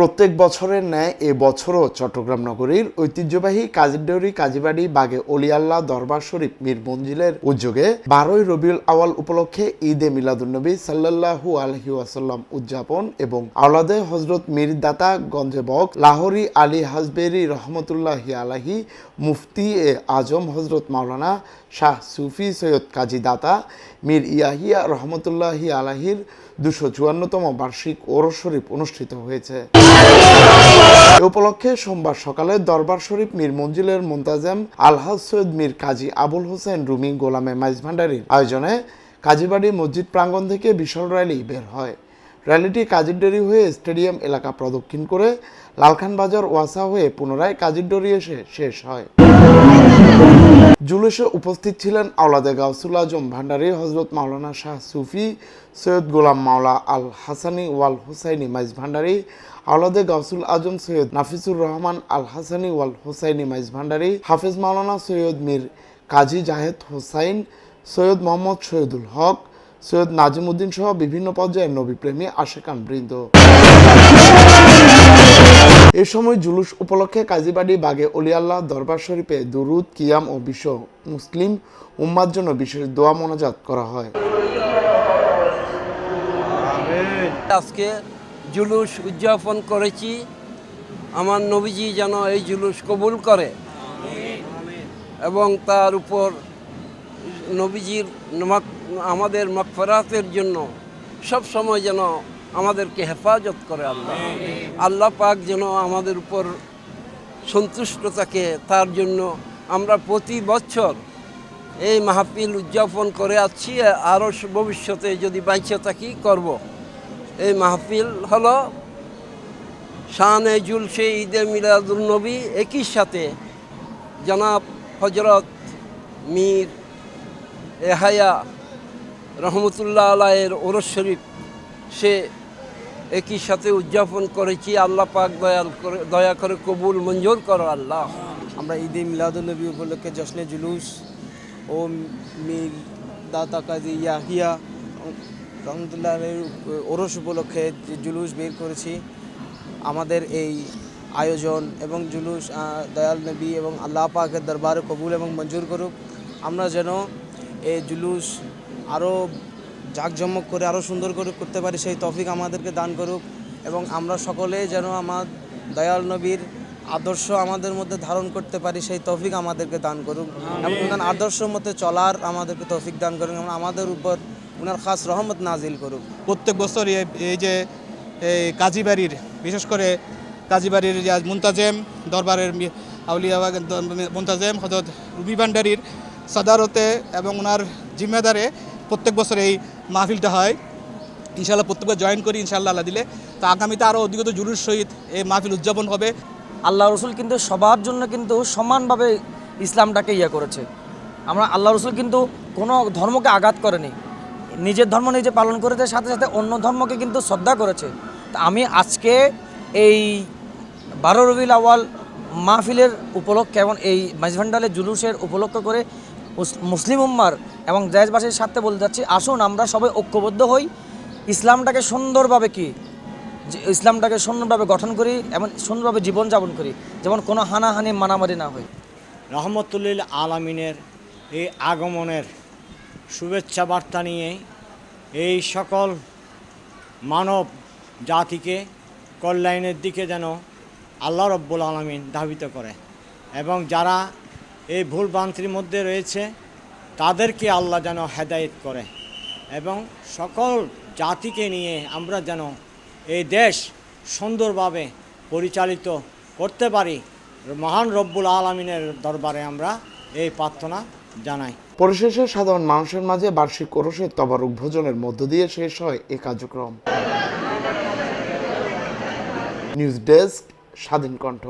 প্রত্যেক বছরের ন্যায় এ বছরও চট্টগ্রাম নগরীর ঐতিহ্যবাহী কাজিরডরি, কাজীবাড়ি, বাগে অলিয়াল্লাহ দরবার শরীফ, মীর মঞ্জিলের উদ্যোগে বারোই রবিউল আওয়াল উপলক্ষে ঈদে মিলাদুন্নবী সাল্লাল্লাহু আলহি ওয়াসাল্লাম উদযাপন এবং আওলাদে হজরত মীর দাতা গঞ্জেবক লাহোরি আলী হাজবেরি রহমতুল্লাহি আলাহি মুফতি এ আজম হজরত মাওলানা শাহ সুফি সৈয়দ কাজী দাতা, মীর ইয়াহিয়া রহমতুল্লাহি আলাহির দুশো চুয়ান্নতম বার্ষিক ওরস শরীফ অনুষ্ঠিত হয়েছে। এ উপলক্ষে সোমবার সকালে দরবার শরীফ মীর মঞ্জিলের মোন্তাজেম আলহাজ সৈয়দ মীর কাজী আবুল হোসেন রুমি গোলামে মাইজ ভান্ডারির আয়োজনে কাজীবাড়ি মসজিদ প্রাঙ্গণ থেকে বিশাল র্যালি বের হয়। র্যালিটি কাজিরডেরি হয়ে স্টেডিয়াম এলাকা প্রদক্ষিণ করে লালখান বাজার ওয়াসা হয়ে পুনরায় কাজিরডরি এসে শেষ হয়। জুলুসে উপস্থিত ছিলেন আওলাদে গাউসুল আজম ভান্ডারী হজরত মাওলানা শাহ সুফি, সৈয়দ গোলাম মাওলা আল হাসানি ওয়াল হুসাইনি মাইজ ভান্ডারী আওলাদে গাউসুল আজম সৈয়দ নাফিসুর রহমান আল হাসানি ওয়াল হুসাইনি মাইজ ভান্ডারী হাফিজ মাওলানা সৈয়দ মীর কাজী জাহেদ হোসাইন, সৈয়দ মোহাম্মদ শহীদুল হক, সৈয়দ নাজিমুদ্দিন সহ বিভিন্ন পর্যায়ের নবীপ্রেমী আশেকান বৃন্দ। এ সময় জুলুস উপলক্ষে কাজীবাড়ি বাগে অলিয়াল্লাহ দরবার শরীফে দুরুদ, কিয়াম ও বিশ্ব মুসলিম উম্মার জন্য বিশেষ দোয়া মোনাজাত করা হয়। আজকে জুলুস উদযাপন করেছি। আমার নবীজি যেন এই জুলুস কবুল করে। এবং তার উপর নবীজির আমাদের মকফরাতের জন্য সব সময় যেন আমাদেরকে হেফাজত করে আল্লাহ। আল্লাহ পাক যেন আমাদের উপর সন্তুষ্ট থাকে তার জন্য আমরা প্রতি বছর এই মাহফিল উদযাপন করে আসছি আরও ভবিষ্যতে যদি বাইচে থাকি করব। এই মাহফিল হলো শানে জুলসে ঈদে মিলাদুল নবী একই সাথে জনাব হজরত মীর এহায়া রহমতুল্লাহ আলায়ের ওরস শরীফ, সে একই সাথে উদযাপন করেছি। আল্লাহ পাক দয়াল করে, দয়া করে কবুল, মঞ্জুর করো আল্লাহ। আমরা ঈদে মিলাদুলনবী উপলক্ষে জশ্নে জুলুস ও মিল দাতা কাজী ইয়াহিয়া রহমতুল্লাহ ওরস উপলক্ষে যে জুলুস বের করেছি। আমাদের এই আয়োজন এবং জুলুস দয়াল নবী এবং আল্লাহ পাকের দরবারে কবুল এবং মঞ্জুর করুক। আমরা যেন এই জুলুস আরও জাঁকজমক করে আরও সুন্দর করে করতে পারি সেই তফিক আমাদেরকে দান করুক। এবং আমরা সকলে যেন আমার দয়াল নবীর আদর্শ আমাদের মধ্যে ধারণ করতে পারি সেই তৌফিক আমাদেরকে দান করুক। এবং ওনার আদর্শ মতে চলার আমাদেরকে তৌফিক দান করুন এবং আমাদের উপর ওনার খাস রহমত নাজিল করুক। প্রত্যেক বছর এই- এই যে এই কাজীবাড়ির বিশেষ করে কাজীবাড়ির যে আজ মুন্তাজেম দরবারের আউলিয়াবাগ মুন্তাজেম হজরত রুবি ভান্ডারির সদারতে এবং ওনার জিম্মেদারে প্রত্যেক বছর এই মাহফিলটা হয়। ইনশাল্লাহ প্রত্যেকবার জয়েন করি ইনশাল্লাহ আল্লাহ দিলে। তো আগামীতে আরও অধিকত জুলুর সহিত এই মাহফিল উদযাপন হবে। আল্লাহ রসুল কিন্তু সবার জন্য কিন্তু সমানভাবে ইসলামটাকে ইয়ে করেছে। আমরা আল্লাহ রসুল কিন্তু কোনো ধর্মকে আঘাত করেনি। নিজের ধর্ম নিজে পালন করেছে, সাথে সাথে অন্য ধর্মকে কিন্তু শ্রদ্ধা করেছে। তা আমি আজকে এই বারো রবিল আওয়াল মাহফিলের উপলক্ষে এবং এই মাঝভান্ডালের জুলুসের উপলক্ষ করে মুসলিম উম্মার এবং জায়জবাসীর সাথে বলতে যাচ্ছি আসুন আমরা সবাই ঐক্যবদ্ধ হই। ইসলামটাকে সুন্দরভাবে কি? ইসলামটাকে সুন্দরভাবে গঠন করি এবং সুন্দরভাবে জীবনযাপন করি, যেমন কোনো হানাহানি মানামারি না হয়। রহমতুল্লিল আলমিনের এই আগমনের শুভেচ্ছা বার্তা নিয়ে এই সকল মানব জাতিকে কল্যাণের দিকে যেন আল্লাহ রব্বুল আলমিন ধাবিত করে এবং যারা এই ভুল ভ্রান্তির মধ্যে রয়েছে। তাদেরকে আল্লাহ যেন হেদায়েত করে এবং সকল জাতিকে নিয়ে আমরা যেন এই দেশ সুন্দরভাবে পরিচালিত করতে পারি। মহান রব্বুল আলমিনের দরবারে আমরা এই প্রার্থনা জানাই। পরিশেষে সাধারণ মানুষের মাঝে বার্ষিক ওরসের তবারক ভোজনের মধ্য দিয়ে শেষ হয় এ কার্যক্রম। নিউজ ডেস্ক, স্বাধীন কণ্ঠ।